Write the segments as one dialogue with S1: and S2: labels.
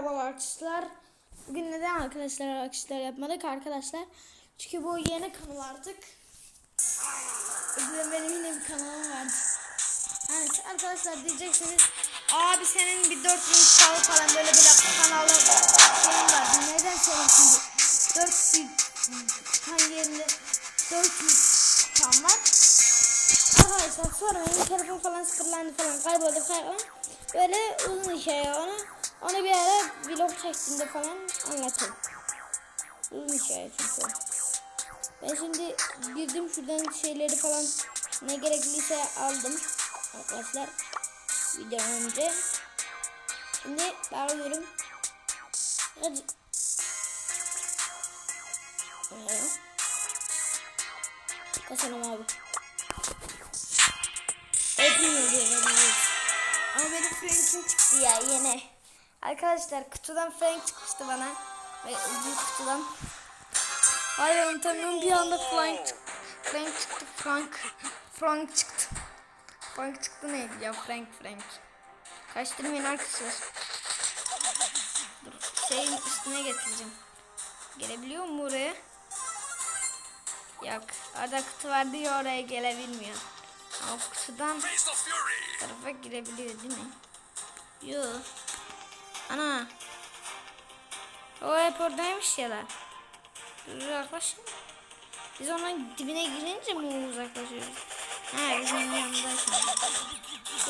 S1: merhaba arkadaşlar. Bugün neden arkadaşlar arkadaşlar yapmadık arkadaşlar? Çünkü bu yeni kanal artık. Benim yine bir kanalım vardı. Evet arkadaşlar diyeceksiniz abi senin bir 4000 kanalı falan böyle bir kanalı şeyin var. Neden senin şimdi 400 kan yerinde 400 kan var? Arkadaşlar benim telefon falan sıfırlandı falan kayboldu falan. Böyle uzun hikaye onu. Onu bir ara vlog çektiğimde falan anlatayım. Uzun hikaye çünkü. Ben şimdi girdim şuradan şeyleri falan ne gerekliyse aldım. Arkadaşlar videodan önce. Şimdi bağlıyorum. Hadi. Ee, Kasalım abi. Hepimiz yenebiliriz. Ama benim Frank'im çıktı ya yine. Arkadaşlar kutudan Frank çıkmıştı bana. Ve büyük kutudan. Hayır unutamıyorum bir anda Frank çıktı. Frank çıktı Frank. Frank çıktı. Frank çıktı neydi ya Frank Frank. Kaçtırmayın arkadaşlar. Dur şeyin üstüne getireceğim. Gelebiliyor mu oraya? Yok. Orada kutu vardı ya oraya gelebilmiyor. Ama kutudan tarafa girebiliyor değil mi? Yok. Ana. O hep oradaymış ya da. Dur yaklaşın. Biz onun dibine girince mi uzaklaşıyoruz? He bizim yanında şimdi.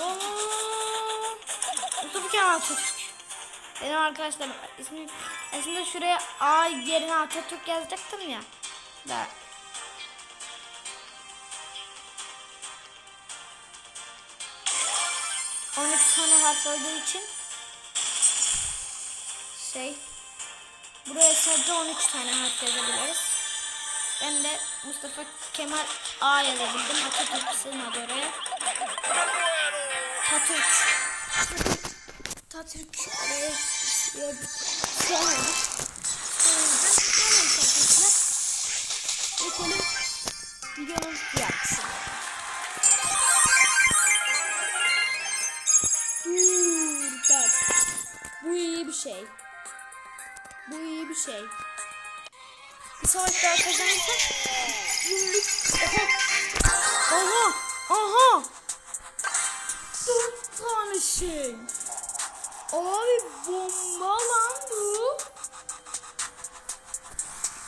S1: Oo. Mustafa Kemal Atatürk. Benim arkadaşlarım ismi aslında şuraya A yerine Atatürk yazacaktım ya. Da. On üç tane harf olduğu için şey buraya sadece 13 tane harf yazabiliriz. Ben de Mustafa Kemal A yazabildim. Atatürk sığmadı oraya. Tatürk. Tatürk oraya sığamadı. O yüzden hemen Tatürk'le geçelim. Bu iyi bir şey. Bu iyi bir şey. Bir savaş daha kazanırsak yıllık... Aha! Aha! Dört tane şey. Abi bomba lan bu.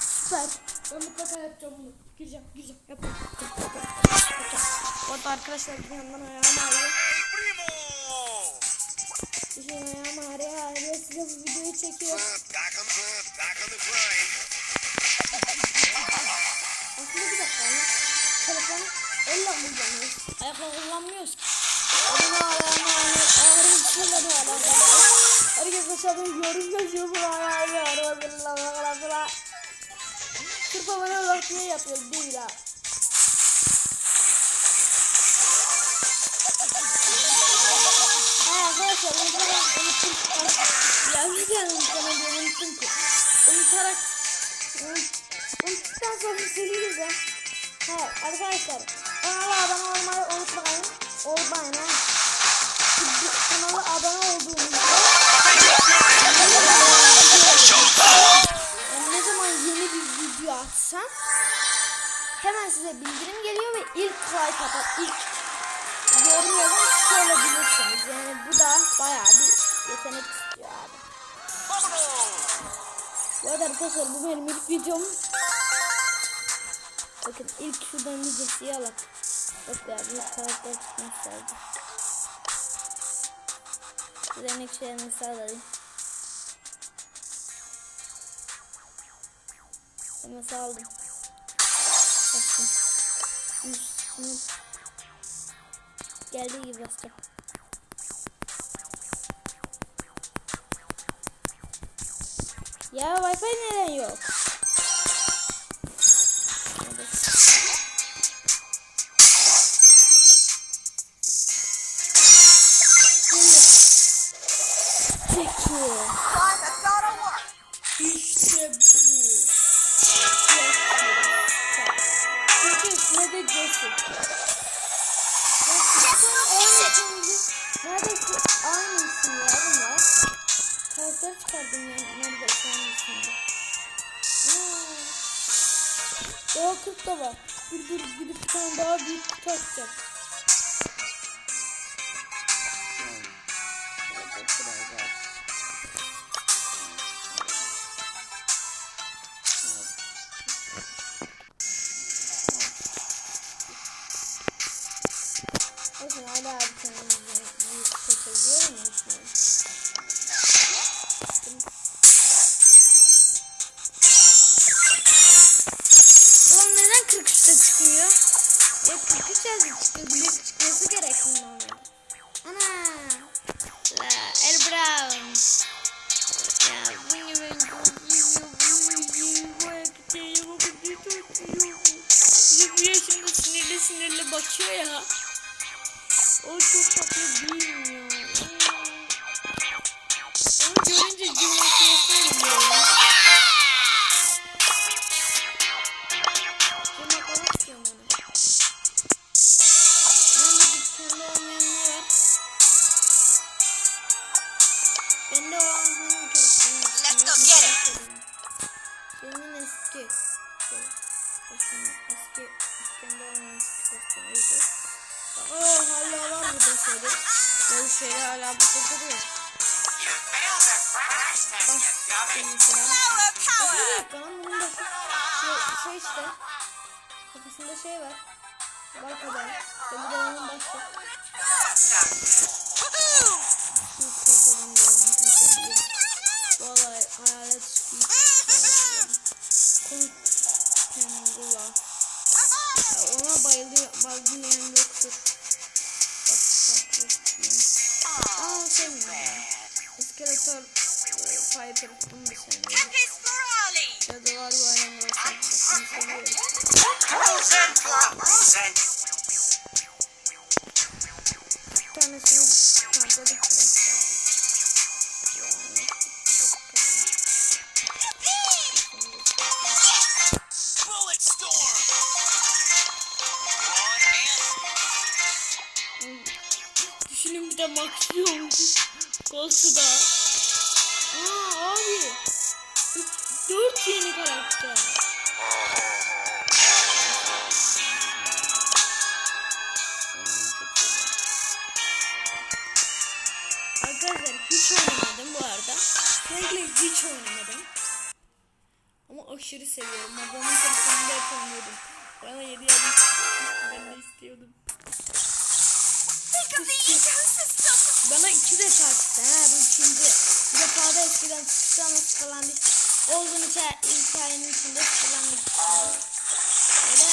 S1: Süper. Ben mutlaka yapacağım bunu. Gireceğim, gireceğim. Yapacağım. Arada arkadaşlar bir yandan ayağım ağrıyor. Bir şey ayağım ağrıyor. Ağrıyor. Size bu videoyu çekiyorum.
S2: Back on the back on the grind.
S1: Aslında bir dakika ya. Telefon elle kullanıyoruz. Ayakla kullanmıyoruz ki. Elini ayağını ağrı ağrı içiyle de alakalı. Herkes dışarıda yorum yazıyor bu ayağını ağrı ağrı ağrı Sırf bana bak diye yapıyor değil ha. Ha Neden unutmadan unuttum ki. Unutarak Unuttuktan sonra söyleyeyim de. Evet arkadaşlar kanala abone olmayı unutmayın. Olmayın ha. Kanala abone olduğunuzda ne zaman yeni bir video atsam hemen size bildirim geliyor ve ilk like atar, ilk yorum yazıp şöyle bilirsiniz. Yani bu da bayağı bir Arada arkadaşlar bu benim ilk videom. Bakın ilk şuradan videosu alak. Bak ya bir karakter çıkmış lazım. Şuradan ilk şeyini sağlayayım. Ama sağladım. Üstünü geldiği gibi basacağım. Ya Wi-Fi neden yok? anahtar çıkardım yani nerede sanmışsın. Daha 40 da var. Dur dur gidip bir tane daha büyük kutu. Onu mesela. Dakika lan bunun da şey, şey işte. Kafasında şey var. Var kadar. İşte bir de onun.
S3: Woohoo!
S1: Şu kurtalan da olan en sevdiğim. Vallahi hayalet speed. Kont Pengula. Ona bayılıyor, bayılmayan yoktur. Bak farklı. Aa sevmiyorum Piper bunu da
S3: Morale.
S1: Cadılar Bayramı. Bunu seviyorum. Bir tanesini harcadık Aa abi. 4 yeni karakter. Arkadaşlar hiç oynamadım bu arada. Kesinlikle hiç oynamadım. Ama aşırı seviyorum. Babamın telefonunda hep oynuyordum. Bana 7 yaş ben de istiyordum. Bana iki defa çıktı ha bu ikinci. Bir çıktı ama sıkılandık. Olduğum hikaye, hikayenin içinde. Böyle?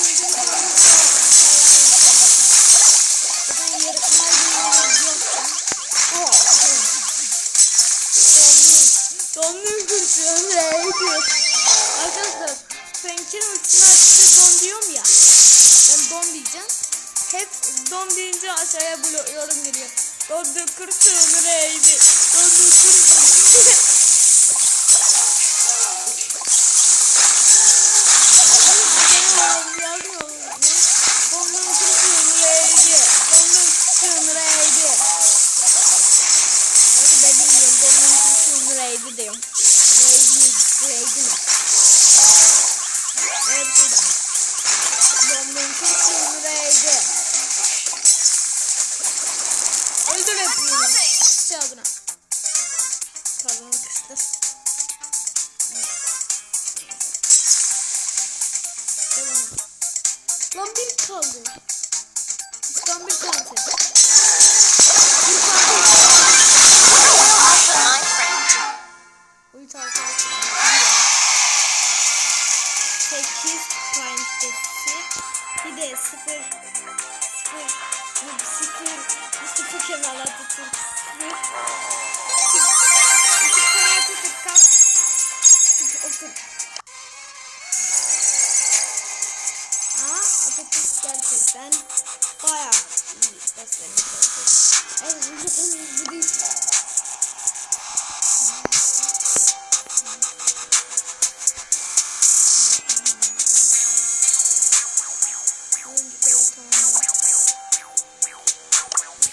S1: İkinci bir. Dondum kurşun reydi. Arkadaşlar Frank'in ultisini açınca don diyorum ya. Don deyince aşağıya bu yorum geliyor. Dondu kurşun reydi. Dondu kurşun. Öldür hep bunu. Sıçı adına. Pardon. Devam. Lan bir kaldı. Bir kaldı. Mustafa Kemal Atatürk 0 Mustafa Kemal Atatürk kalk. Otur. Ama Atatürk gerçekten bayağı iyi beslenmiş Atatürk. Evet, bu değil.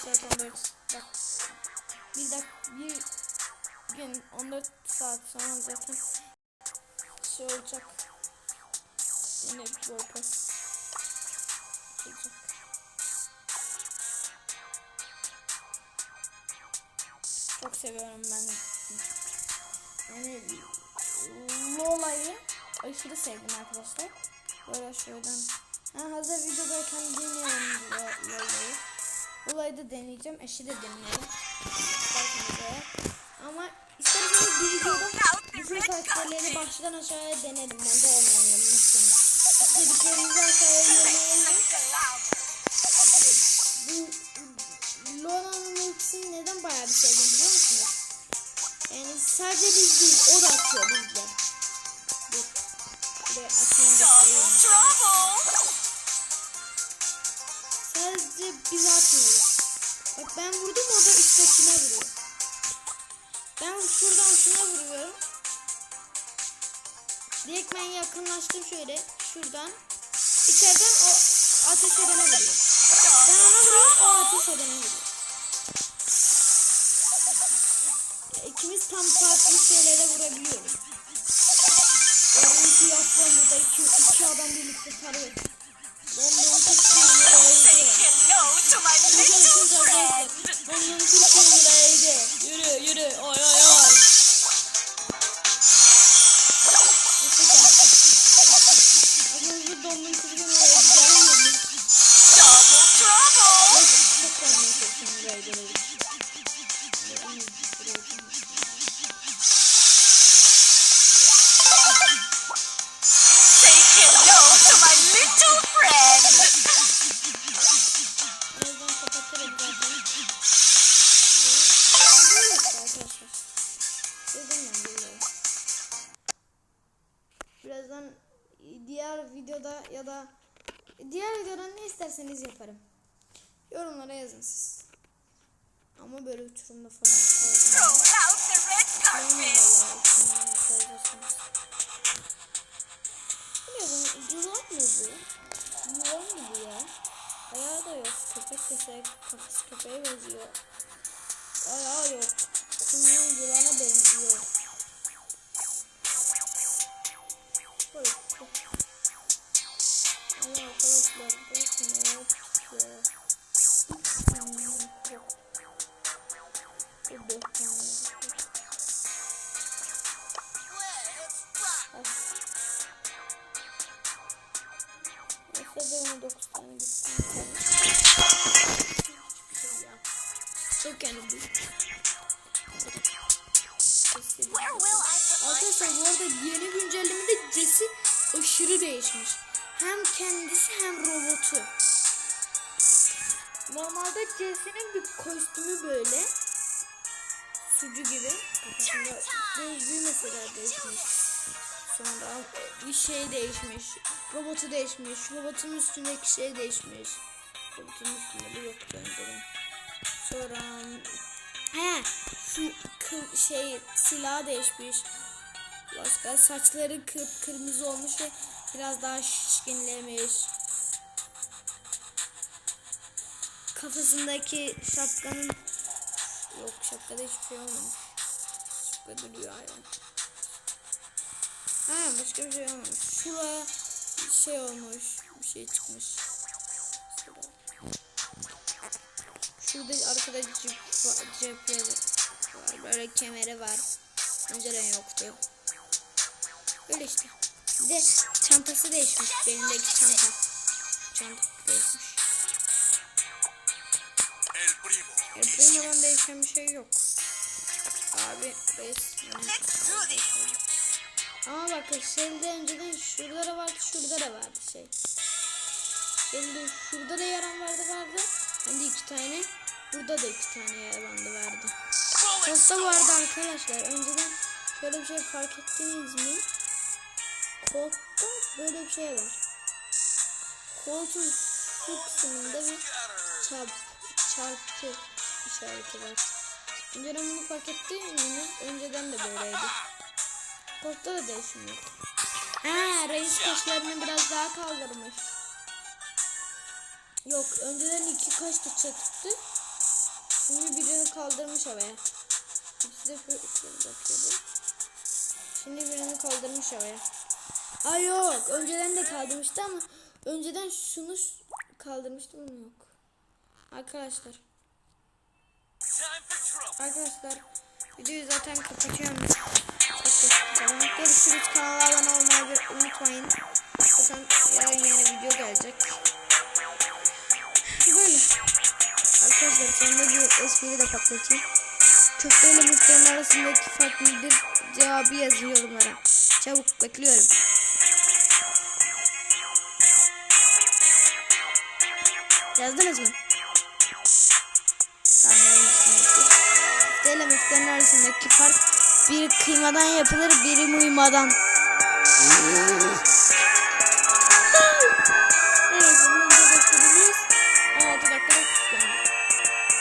S1: Zaten böyle bak. Bir dakika bir Bugün 14 saat sonra zaten şey olacak. Yine bir gol pas. Olacak. Çok seviyorum ben. Yani Lola'yı aşırı sevdim arkadaşlar. Böyle şuradan. Ha, hazır videodayken Lo- Lola'yı. Lola'yı da deneyeceğim. Eşi de eğer. Ama isterseniz bir videoda bütün karakterleri baştan aşağıya denerim. Ben de olmayanları mümkün. İstediklerinizi aşağıya yorumlara yazın. Bu Lola'nın ultisini neden bayağı bir sevdim biliyor musunuz? Yani sadece biz değil, o da atıyor bizde. Dur. Atayım göstereyim. Sadece biz atmıyoruz. Ben vurdum o da üsttekine vuruyor. Ben şuradan şuna vuruyorum. Direkt ben yakınlaştım şöyle. Şuradan. İçeriden o ateş edene vuruyor. Ben ona vuruyorum o ateş edene vuruyor. İkimiz tam farklı şeylere vurabiliyoruz. Yani iki yaptığım burada iki, iki adam birlikte tarıyor. Videoda ya da diğer videoda ne isterseniz yaparım. Yorumlara yazın siz. Ama böyle uçurumda falan. Ne bu? Yılan mı bu? Yılan mı bu ya? Ayağı da yok. Köpek köpek kafası köpeğe benziyor. Ayağı yok. Kuyruğu yılana benziyor. Çok yani bu. Arkadaşlar bu arada yeni güncellemede Jesse aşırı değişmiş. Hem kendisi hem robotu. Normalde Jesse'nin bir kostümü böyle. Sucu gibi. Kafasında gözlüğü mesela değişmiş. Sonra bir şey değişmiş. Robotu değişmiş. Robotun üstündeki şey değişmiş. Robotun üstünde bu yoktu önceden. Sonra he şu kı- şey silah değişmiş. Başka saçları kıp kırmızı olmuş ve biraz daha şişkinlemiş. Kafasındaki şapkanın yok şapkada hiçbir şey olmamış. Şapka duruyor hala. Ha başka bir şey olmamış. Şuraya şey olmuş. Bir şey çıkmış. Şurada arkada cep, cephe var. Böyle kemeri var. Önceden yoktu. Öyle işte. Bir de çantası değişmiş. Belindeki çanta. Çanta değişmiş.
S2: El primo.
S1: Primo'dan değişen bir şey yok. Abi
S3: this.
S1: Ama bakın şeyde önceden şurada da vardı şurada da vardı şey. Şimdi şurada da yaran vardı vardı. Hem de iki tane. Burada da iki tane yaran vardı.
S2: Bullet
S1: Koltta vardı arkadaşlar. Önceden şöyle bir şey fark ettiniz mi? Koltta böyle bir şey var. Koltuğun şu kısmında bir çarp, çarpı işareti var. Önceden bunu fark ettiniz? Önceden de böyleydi. Koltukta da değişim yok. Ha, reis kaşlarını biraz daha kaldırmış. Yok, önceden iki kaş da çatıktı. Şimdi birini kaldırmış havaya. şu şöyle bakıyordum. Şimdi birini kaldırmış havaya. Ay yok. Önceden de kaldırmıştı ama önceden şunu kaldırmıştım onu yok. Arkadaşlar. Arkadaşlar videoyu zaten kapatıyorum. Tamam. Görüşürüz. Kanala abone olmayı unutmayın. Zaten yarın yeni video gelecek. Böyle. Arkadaşlar sonunda bir espri de patlatayım. Köfte ile muftenin arasındaki fark nedir? Cevabı yazın yorumlara. Çabuk bekliyorum. Yazdınız mı? Tamam yazmışsınızdır. Köfte ile muftenin arasındaki fark biri kıymadan yapılır, biri muymadan.